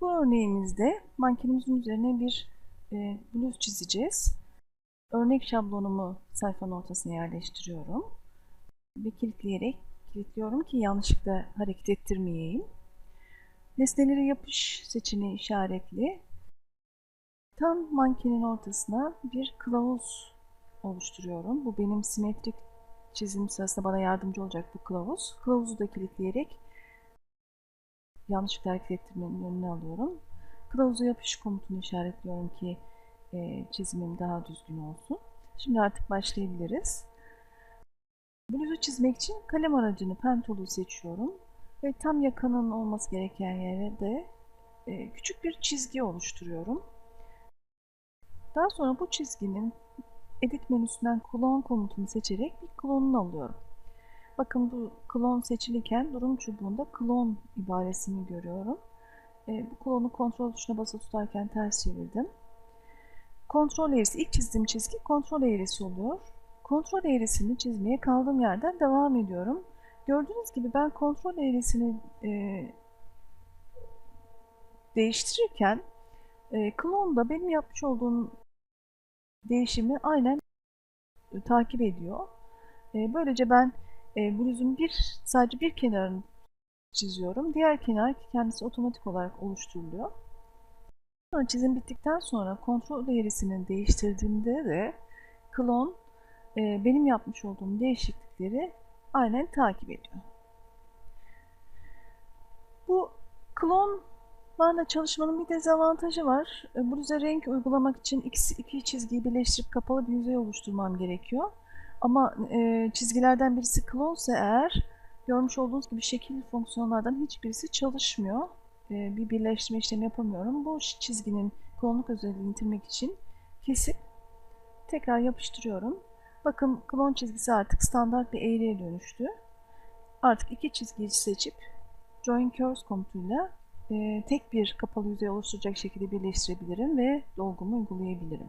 Bu örneğimizde mankenimizin üzerine bir e, bluz çizeceğiz. Örnek şablonumu sayfanın ortasına yerleştiriyorum. Ve kilitleyerek kilitliyorum ki yanlışlıkla hareket ettirmeyeyim. Nesneleri yapış seçeneği işaretli. Tam mankenin ortasına bir kılavuz oluşturuyorum. Bu benim simetrik çizim sırasında bana yardımcı olacak bu kılavuz. Kılavuzu da kilitleyerek yanlışlıkla hareket ettirmenin önüne alıyorum. Kılavuza yapış komutunu işaretliyorum ki e, çizimim daha düzgün olsun. Şimdi artık başlayabiliriz. Bluzu çizmek için kalem aracını pentolu seçiyorum ve tam yakanın olması gereken yere de e, küçük bir çizgi oluşturuyorum. Daha sonra bu çizginin edit menüsünden klon komutunu seçerek bir klonunu alıyorum. Bakın bu klon seçilirken durum çubuğunda klon ibaresini görüyorum. E, bu klonu kontrol tuşuna basılı tutarken ters çevirdim. Kontrol eğrisi, ilk çizdiğim çizgi kontrol eğrisi oluyor. Kontrol eğrisini çizmeye kaldığım yerden devam ediyorum. Gördüğünüz gibi ben kontrol eğrisini e, değiştirirken e, klon da benim yapmış olduğum değişimi aynen e, takip ediyor. E, böylece ben e, bluzun bir sadece bir kenarını çiziyorum. Diğer kenar kendisi otomatik olarak oluşturuluyor. Sonra çizim bittikten sonra kontrol eğrisini değiştirdiğimde de klon e, benim yapmış olduğum değişiklikleri aynen takip ediyor. Bu klonlarla çalışmanın bir dezavantajı var. E, bluza renk uygulamak için iki, iki çizgiyi birleştirip kapalı bir yüzey oluşturmam gerekiyor. Ama e, çizgilerden birisi klonsa eğer görmüş olduğunuz gibi şekil fonksiyonlardan hiçbirisi çalışmıyor. E, bir birleştirme işlemi yapamıyorum. Bu çizginin klonluk özelliğini yitirmek için kesip tekrar yapıştırıyorum. Bakın klon çizgisi artık standart bir eğriye dönüştü. Artık iki çizgiyi seçip Join Curves komutuyla e, tek bir kapalı yüzey oluşturacak şekilde birleştirebilirim ve dolgumu uygulayabilirim.